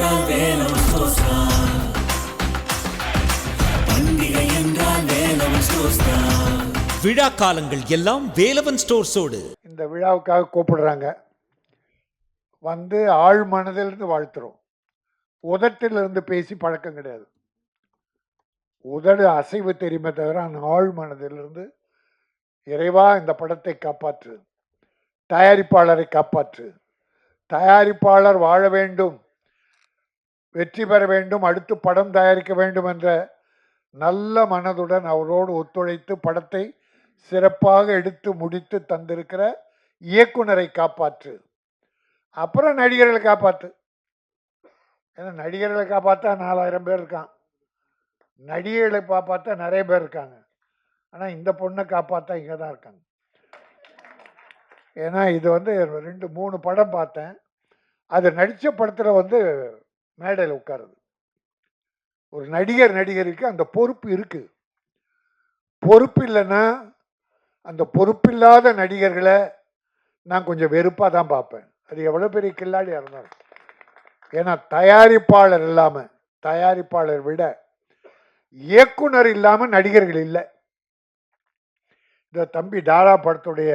என்றால் வேலம் ஸ்டோர்ஸ் தான் பண்டிகை என்றால் வேலம் ஸ்டோர்ஸ் தான் விழா காலங்கள் எல்லாம் வேலவன் ஸ்டோர்ஸோடு. இந்த விழாவுக்காக கூப்பிடுறாங்க. வந்து ஆழ் மனதிலிருந்து வாழ்த்துறோம். உதட்டிலிருந்து பேசி பழக்கம் கிடையாது. உதடு அசைவு தெரியுமே தவிர அந்த ஆழ் மனதிலிருந்து இறைவா இந்த படத்தை காப்பாற்று. தயாரிப்பாளரை காப்பாற்று. தயாரிப்பாளர் வாழ வேண்டும். வெற்றி பெற வேண்டும் அடுத்து படம் தயாரிக்க வேண்டும் என்ற நல்ல மனதுடன் அவரோடு ஒத்துழைத்து படத்தை சிறப்பாக எடுத்து முடித்து தந்திருக்கிற இயக்குனரை காப்பாற்று. அப்புறம் நடிகர்களை காப்பாற்று ஏன்னா நடிகர்களை காப்பாற்றா நாலாயிரம் பேர் இருக்கான். நடிகர்களை காப்பாற்றா நிறைய பேர் இருக்காங்க. ஆனால் இந்த பொண்ணை காப்பாற்றா இங்கே தான் இருக்காங்க. ஏன்னா இது வந்து ரெண்டு மூணு படம் பார்த்தேன். அது நடித்த படத்தில் வந்து மேடையில் உட்காருது. ஒரு நடிகர் நடிகருக்கு அந்த பொறுப்பு இருக்குது. பொறுப்பு இல்லைன்னா அந்த பொறுப்பில்லாத நடிகர்களை நான் கொஞ்சம் வெறுப்பாக தான் பார்ப்பேன். அது எவ்வளோ பெரிய கில்லாடியாக இருந்தாலும். ஏன்னா தயாரிப்பாளர் இல்லாமல் தயாரிப்பாளர் விட இயக்குனர் இல்லாமல் நடிகர்கள் இல்லை. இந்த தம்பி டாரா படத்துடைய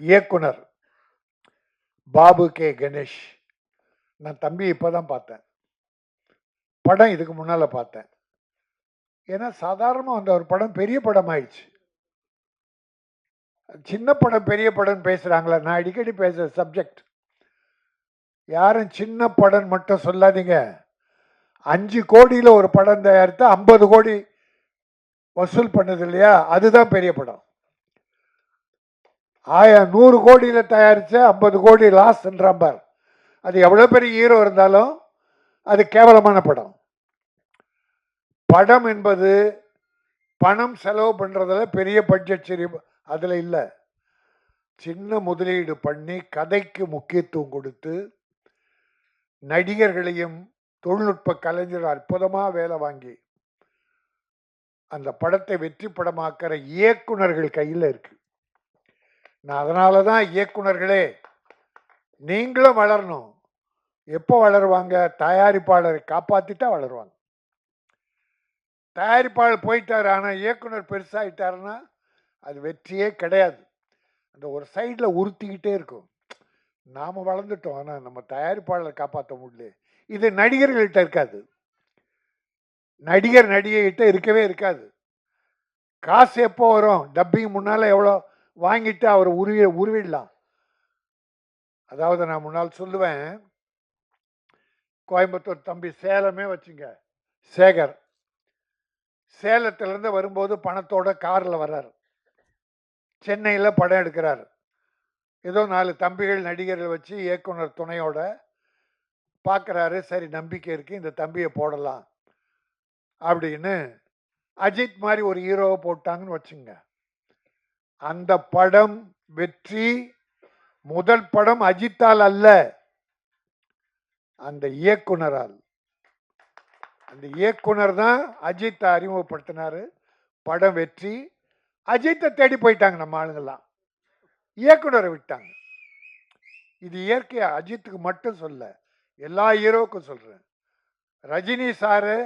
இயக்குனர் பாபு கே கணேஷ். நான் தம்பி இப்போ தான் பார்த்தேன். படம் இதுக்கு முன்னால் பார்த்தேன். ஏன்னா சாதாரணமாக அந்த ஒரு படம் பெரிய படம் ஆயிடுச்சு சின்ன படம் பெரிய படம் பேசுகிறாங்களா நான் அடிக்கடி பேசுகிற சப்ஜெக்ட். யாரும் சின்ன படம் மட்டும் சொல்லாதீங்க. அஞ்சு கோடியில் ஒரு படம் தயாரித்து ஐம்பது கோடி வசூல் பண்ணது இல்லையா? அதுதான் பெரிய படம். ஆயா நூறு கோடியில் தயாரித்த ஐம்பது கோடி லாஸ்ன்றான் பார் அது எவ்வளோ பெரிய ஹீரோ இருந்தாலும் அது கேவலமான படம். படம் என்பது பணம் செலவு பண்ணுறதுல பெரிய பட்ஜெட் சரி அதில் இல்லை. சின்ன முதலீடு பண்ணி கதைக்கு முக்கியத்துவம் கொடுத்து நடிகர்களையும் தொழில்நுட்ப கலைஞர் அற்புதமாக வேலை வாங்கி அந்த படத்தை வெற்றி படமாக்குற இயக்குனர்கள் கையில் இருக்கு. நான் அதனால தான் இயக்குனர்களே நீங்களும் வளரணும். எப்போ வளருவாங்க? தயாரிப்பாளரை காப்பாற்றிட்டா வளருவாங்க. தயாரிப்பாளர் போயிட்டார் ஆனால் இயக்குனர் பெருசாகிட்டாருன்னா அது வெற்றியே கிடையாது. அந்த ஒரு சைடில் உறுத்திக்கிட்டே இருக்கும். நாம் வளர்ந்துட்டோம் ஆனால் நம்ம தயாரிப்பாளரை காப்பாற்ற முடியல. இது நடிகர்கள்கிட்ட இருக்காது. நடிகர் நடிகைகிட்ட இருக்கவே இருக்காது. காசு எப்போ வரும்? டப்பிங் முன்னால் எவ்வளோ வாங்கிட்டு அவர் உருவி உருவிடலாம். அதாவது நான் முன்னால் சொல்லுவேன் கோயம்புத்தூர் தம்பி சேலமே வச்சுங்க. சேகர். சேலத்திலேருந்து வரும்போது பணத்தோட காரில் வர்றார். சென்னையில் படம் எடுக்கிறார். ஏதோ நாலு தம்பிகள் நடிகர்கள் வச்சு இயக்குனர் துணையோட பார்க்குறாரு சரி நம்பிக்கை இருக்குது இந்த தம்பியை போடலாம். அப்படின்னு அஜித் மாதிரி ஒரு ஹீரோவை போட்டாங்கன்னு வச்சுங்க. அந்த படம் வெற்றி. முதல் படம் அஜித்தால் அல்ல. அந்த இயக்குனரால். அந்த இயக்குனர் தான் அஜித்தை அறிமுகப்படுத்தினார். படம் வெற்றி. அஜித்தை தேடி போயிட்டாங்க நம்ம ஆளுங்கெல்லாம். இயக்குனரை விட்டாங்க. இது இயற்கையா அஜித்துக்கு மட்டும் சொல்ல எல்லா ஹீரோவுக்கும் சொல்கிறேன் ரஜினி சாரு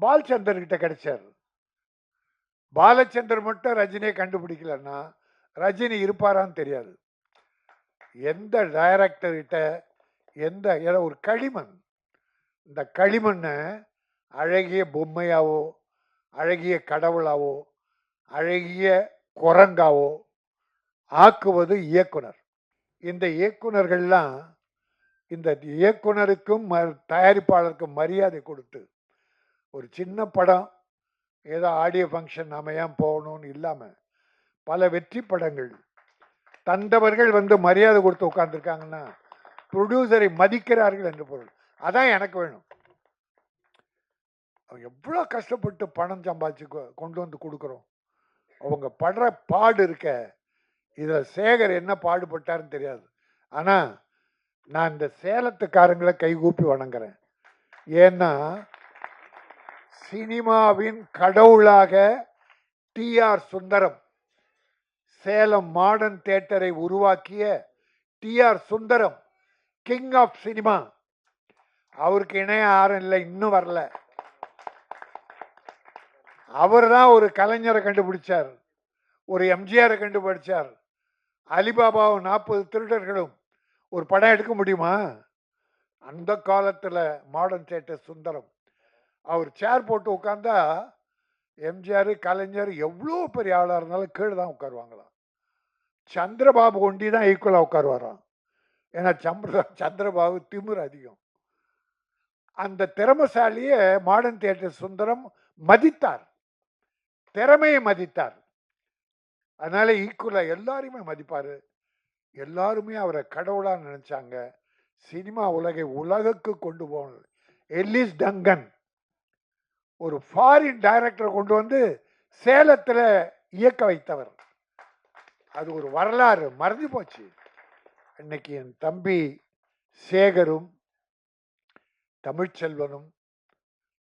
பாலச்சந்தர் கிட்ட கிடைச்சாரு. பாலச்சந்தர் மட்டும் ரஜினியை கண்டுபிடிக்கலன்னா ரஜினி இருப்பாரான்னு தெரியாது. எந்த டைரக்டர்கிட்ட எந்த ஏதோ ஒரு களிமண். இந்த களிமண்ணை அழகிய பொம்மையாவோ அழகிய கடவுளாவோ அழகிய குரங்காவோ ஆக்குவது இயக்குனர். இந்த இயக்குனர்கள்லாம் இந்த இயக்குனருக்கும் ம- தயாரிப்பாளருக்கும் மரியாதை கொடுத்து ஒரு சின்ன படம் ஏதோ ஆடியோ ஃபங்க்ஷன் நாம ஏன் போகணும்னு இல்லாமல் பல வெற்றி படங்கள் தந்தவர்கள் வந்து மரியாதை கொடுத்து உட்காந்துருக்காங்கன்னா ப்ரொடியூசரை மதிக்கிறார்கள் என்று பொருள். அதான் எனக்கு வேணும். அவங்க எவ்வளோ கஷ்டப்பட்டு பணம் சம்பாதிச்சு கொ- கொண்டு வந்து கொடுக்குறோம். அவங்க படுற பாடு இருக்க இதில் சேகர் என்ன பாடுபட்டாருன்னு தெரியாது. ஆனால் நான் இந்த சேலத்துக்காரங்களை கைகூப்பி வணங்குறேன். ஏன்னா சினிமாவின் கடவுளாக டிஆர் சுந்தரம் சேலம் மாடர்ன் தேட்டரை உருவாக்கிய T R Sundaram king of cinema அவருக்கு இணைய யாரும் இல்லை இன்னும் வரல. அவர் தான் ஒரு கலைஞரை கண்டுபிடிச்சார். ஒரு எம்ஜிஆரை கண்டுபிடிச்சார். அலிபாபாவும் நாற்பது திருடர்களும் ஒரு படம் எடுக்க முடியுமா? அந்த காலத்தில் மாடர்ன் தியேட்டர் சுந்தரம். அவர் சேர் போட்டு உட்காந்தா எம்ஜிஆர் கலைஞர் எவ்வளோ பெரிய ஆளாக இருந்தாலும் கீழே தான் உட்காருவாங்களாம். சந்திரபாபு ஒண்டி தான் ஈக்குவலாக உட்காருவாராம். ஏன்னா சந்திர சந்திரபாபு திமிர் அதிகம். அந்த திறமசாலியை மாடர்ன் தியேட்டர் சுந்தரம் மதித்தார். திறமையை மதித்தார். அதனால ஈக்குவலாக எல்லாரையுமே மதிப்பார். எல்லாருமே அவரை கடவுளாக நினச்சாங்க. சினிமா உலகை உலகுக்கு கொண்டு போனது எல்லிஸ் டங்கன். ஒரு ஃபாரின் டைரக்டரை கொண்டு வந்து சேலத்தில் இயக்க வைத்தவர். அது ஒரு வரலாறு. மறந்து போச்சு. இன்னைக்கு என் தம்பி சேகரும் தமிழ்ச்செல்வனும்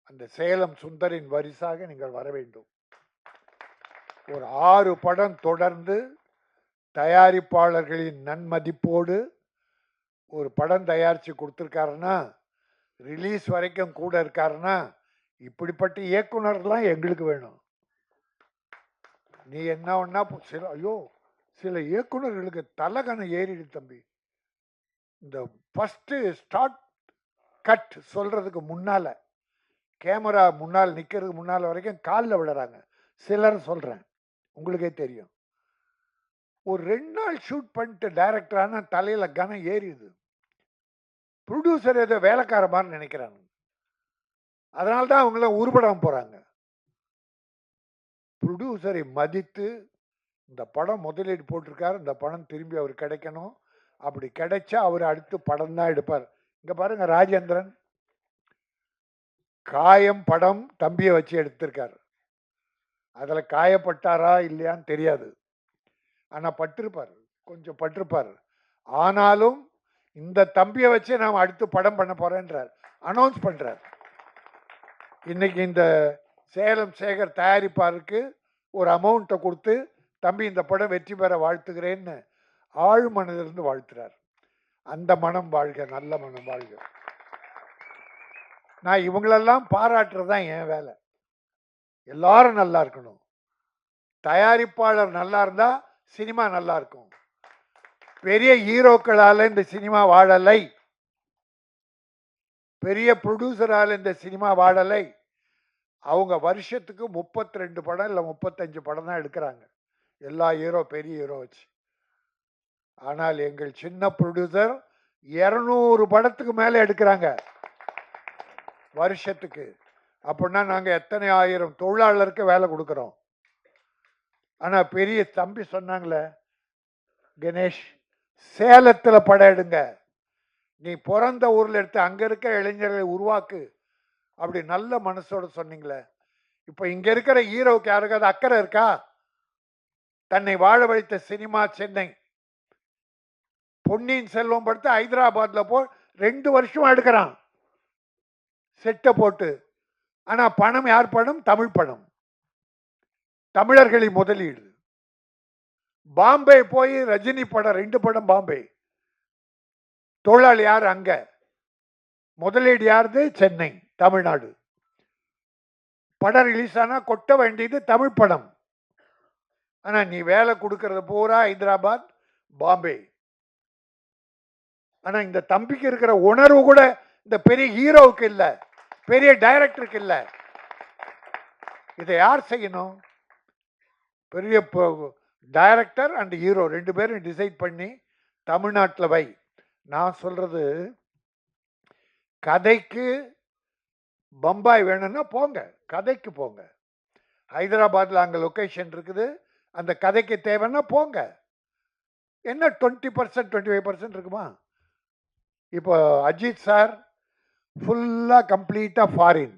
அந்த சேலம் சுந்தரின் வரிசாக நீங்கள் வர வேண்டும். ஒரு ஆறு படம் தொடர்ந்து தயாரிப்பாளர்களின் நன்மதிப்போடு ஒரு படம் தயாரித்து கொடுத்துருக்காருன்னா ரிலீஸ் வரைக்கும் கூட இருக்காருன்னா இப்படிப்பட்ட இயக்குனர்லாம் எங்களுக்கு வேணும். நீ என்ன ஒன்னா சில ஐயோ! சில இயக்குனர்களுக்கு தலகணம் ஏறிடு தம்பி. இந்த ஃபஸ்ட்டு ஸ்டார்ட் கட் சொல்கிறதுக்கு முன்னால் கேமரா முன்னால் நிற்கிறதுக்கு முன்னால் வரைக்கும் காலில் விடுறாங்க சிலர் சொல்கிறேன் உங்களுக்கே தெரியும். ஒரு ரெண்டு நாள் ஷூட் பண்ணிட்டு டைரக்டரான தலையில் கனம் ஏறிடுது. ப்ரொடியூசர் ஏதோ வேலைக்கார மாதிரி நினைக்கிறாங்க. அதனால்தான் அவங்களாம் உருப்படாமல் போகிறாங்க ப்ரொடியூசரை மதித்து இந்த படம் முதலீடு போட்டிருக்காரு இந்த படம் திரும்பி அவர் கிடைக்கணும். அப்படி கிடைச்சா அவர் அடுத்து படம் தான் எடுப்பார். இங்கே பாருங்க ராஜேந்திரன். காயம் படம் தம்பியை வச்சு எடுத்திருக்காரு. அதில் காயப்பட்டாரா இல்லையான்னு தெரியாது. ஆனால் பட்டிருப்பார் கொஞ்சம் பட்டிருப்பார். ஆனாலும் இந்த தம்பியை வச்சு நாம் அடுத்து படம் பண்ண போகிறேன்றார் அனௌன்ஸ் பண்ணுறார் இன்னைக்கு இந்த சேலம் சேகர் தயாரிப்பாருக்கு ஒரு அமௌண்ட்டை கொடுத்து தம்பி இந்த படம் வெற்றி பெற வாழ்த்துகிறேன்னு ஆழ் மனதிலிருந்து வாழ்த்துறார். அந்த மனம் வாழ்க நல்ல மனம் வாழ்க. நான் இவங்களெல்லாம் பாராட்டுறது தான் என் வேலை. எல்லாரும் நல்லா இருக்கணும். தயாரிப்பாளர் நல்லா இருந்தா சினிமா நல்லா இருக்கும். பெரிய ஹீரோக்களால இந்த சினிமா வாழலை. பெரிய ப்ரொடியூசரால் இந்த சினிமா வாழலை. அவங்க வருஷத்துக்கு முப்பத்தி ரெண்டு படம் இல்லை முப்பத்தஞ்சு படம் தான் எடுக்கிறாங்க. எல்லா ஹீரோ பெரிய ஹீரோ வச்சு. ஆனால் எங்கள் சின்ன ப்ரொடியூசர் இரநூறு படத்துக்கு மேலே எடுக்கிறாங்க. வருஷத்துக்கு. அப்படின்னா நாங்கள் எத்தனை ஆயிரம் தொழிலாளருக்கு வேலை கொடுக்குறோம். ஆனால் பெரிய தம்பி சொன்னாங்களே கணேஷ் சேலத்தில் படம் எடுங்க. நீ பிறந்த ஊரில் எடுத்து அங்கே இருக்க இளைஞர்களை உருவாக்கு. அப்படி நல்ல மனசோட சொன்னீங்களே. இப்போ இங்கே இருக்கிற ஹீரோவுக்கு யாருக்காவது அக்கறை இருக்கா? தன்னை வாழ வைத்த சினிமா சென்னை. பொன்னியின் செல்வம் படுத்து ஹைதராபாத்தில் போ ரெண்டு வருஷம் எடுக்கிறான். செட்டை போட்டு. ஆனால் பணம் யார் பணம்? தமிழ் பணம். தமிழர்களின் முதலீடு. பாம்பே போய் ரஜினி படம் ரெண்டு படம் பாம்பே. தொழிலாளி யார் அங்க? முதலீடு யாருது? சென்னை தமிழ்நாடு. படம் ரிலீஸ் ஆனால் கொட்ட வேண்டியது தமிழ் படம். ஆனால் நீ வேலை கொடுக்கறது பூரா ஹைதராபாத் பாம்பே. ஆனால் இந்த தம்பிக்கு இருக்கிற உணர்வு கூட இந்த பெரிய ஹீரோவுக்கு இல்லை. பெரிய டைரக்டருக்கு இல்லை. இதை யார் செய்யணும்? பெரிய டைரக்டர் அண்ட் ஹீரோ ரெண்டு பேரும் டிசைட் பண்ணி தமிழ்நாட்டில் வை. நான் சொல்கிறது கதைக்கு பம்பாய் வேணும்னா போங்க. கதைக்கு போங்க. ஹைதராபாத்தில் அங்கே லொக்கேஷன் இருக்குது. அந்த கதைக்கு தேவைன்னா போங்க. என்ன twenty percent twenty five percent இருக்குமா? இப்போ அஜித் சார் ஃபுல்லாக கம்ப்ளீட்டாக ஃபாரின்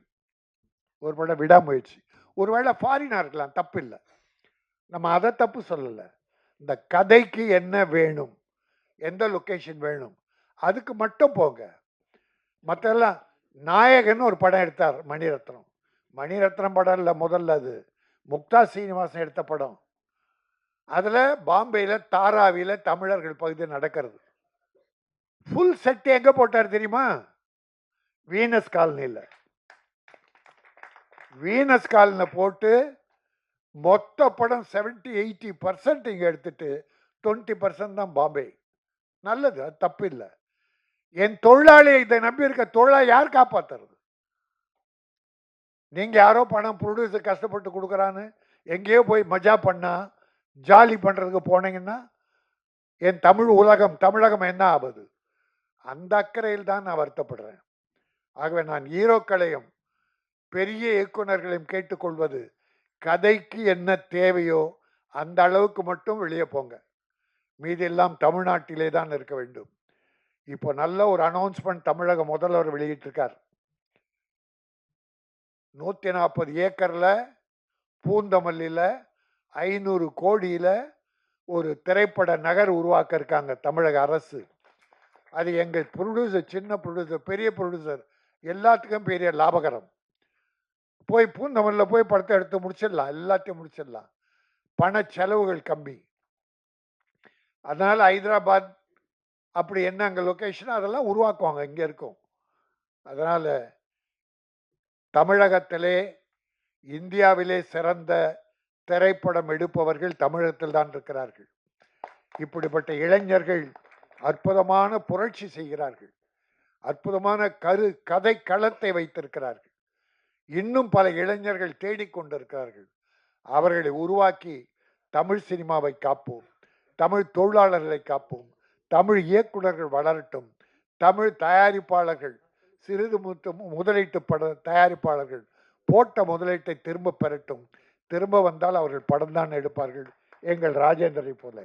ஒரு படம் விடாமுயற்சி. ஒரு வேளை ஃபாரினாக இருக்கலாம் தப்பு இல்லை நம்ம அதை தப்பு சொல்லலை. இந்த கதைக்கு என்ன வேணும்? எந்த லொக்கேஷன் வேணும்? அதுக்கு மட்டும் போங்க. மற்றெல்லாம் நாயகன் ஒரு படம் எடுத்தார் மணிரத்னம். மணிரத்னம் படம் இல்லை முதல்ல அது. முக்தா சீனிவாசன் எடுத்த படம். அதில் பாம்பேயில் தாராவியில் தமிழர்கள் பகுதி நடக்கிறது. ஃபுல் செட் எங்கே போட்டார் தெரியுமா? வீனஸ் காலனியில் வீனஸ் காலனியில் போட்டு மொத்த படம் 70 எயிட்டி பர்சன்ட் இங்கே எடுத்துட்டு டுவெண்ட்டி பர்சன்ட் தான் பாம்பே. நல்லது அது தப்பு இல்லை. என் தொழிலாளி இதை நம்பி இருக்க தொழிலாளி யார் காப்பாத்துறது? நீங்கள் யாரோ பணம் ப்ரொடியூசர் கஷ்டப்பட்டு கொடுக்குறான்னு எங்கேயோ போய் மஜா பண்ணால் ஜாலி பண்ணுறதுக்கு போனீங்கன்னா என் தமிழ் உலகம் தமிழகம் என்ன ஆகுது? அந்த அக்கறையில் தான் நான் வருத்தப்படுறேன். ஆகவே நான் ஹீரோக்களையும் பெரிய இயக்குனர்களையும் கேட்டுக்கொள்வது கதைக்கு என்ன தேவையோ அந்த அளவுக்கு மட்டும் வெளியே போங்க. மீதெல்லாம் தமிழ்நாட்டிலே தான் இருக்க வேண்டும். இப்போ நல்ல ஒரு அனௌன்ஸ்மெண்ட் தமிழக முதல்வர் வெளியிட்டிருக்கார். நூற்றி நாற்பது ஏக்கரில் பூந்தமல்லியில் ஐநூறு கோடியில் ஒரு திரைப்பட நகர் உருவாக்க இருக்காங்க தமிழக அரசு. அது எங்கள் ப்ரொடியூசர் சின்ன ப்ரொடியூசர் பெரிய ப்ரொடியூசர் எல்லாத்துக்கும் பெரிய லாபகரம். போய் பூந்தமல்ல போய் படத்தை எடுத்து முடிச்சிடலாம் எல்லாத்தையும் முடிச்சிடலாம். பண செலவுகள் கம்மி. அதனால் ஹைதராபாத் அப்படி என்ன அங்கே லொக்கேஷன் அதெல்லாம் உருவாக்குவாங்க இங்கே இருக்கும். அதனால் தமிழகத்திலே இந்தியாவிலே சிறந்த திரைப்படம் எடுப்பவர்கள் தமிழகத்தில் தான் இருக்கிறார்கள். இப்படிப்பட்ட இளைஞர்கள் அற்புதமான புரட்சி செய்கிறார்கள். அற்புதமான கரு கதை களத்தை வைத்திருக்கிறார்கள். இன்னும் பல இளைஞர்கள் தேடிக்கொண்டிருக்கிறார்கள் அவர்களை உருவாக்கி தமிழ் சினிமாவை காப்போம். தமிழ் தொழிலாளர்களை காப்போம். தமிழ் இயக்குனர்கள் வளரட்டும். தமிழ் தயாரிப்பாளர்கள் சிறிது முத்து முதலீட்டு பட தயாரிப்பாளர்கள் போட்ட முதலீட்டை திரும்ப பெறட்டும். திரும்ப வந்தால் அவர்கள் படம் தான் எடுப்பார்கள். எங்கள் ராஜேந்திரை போல.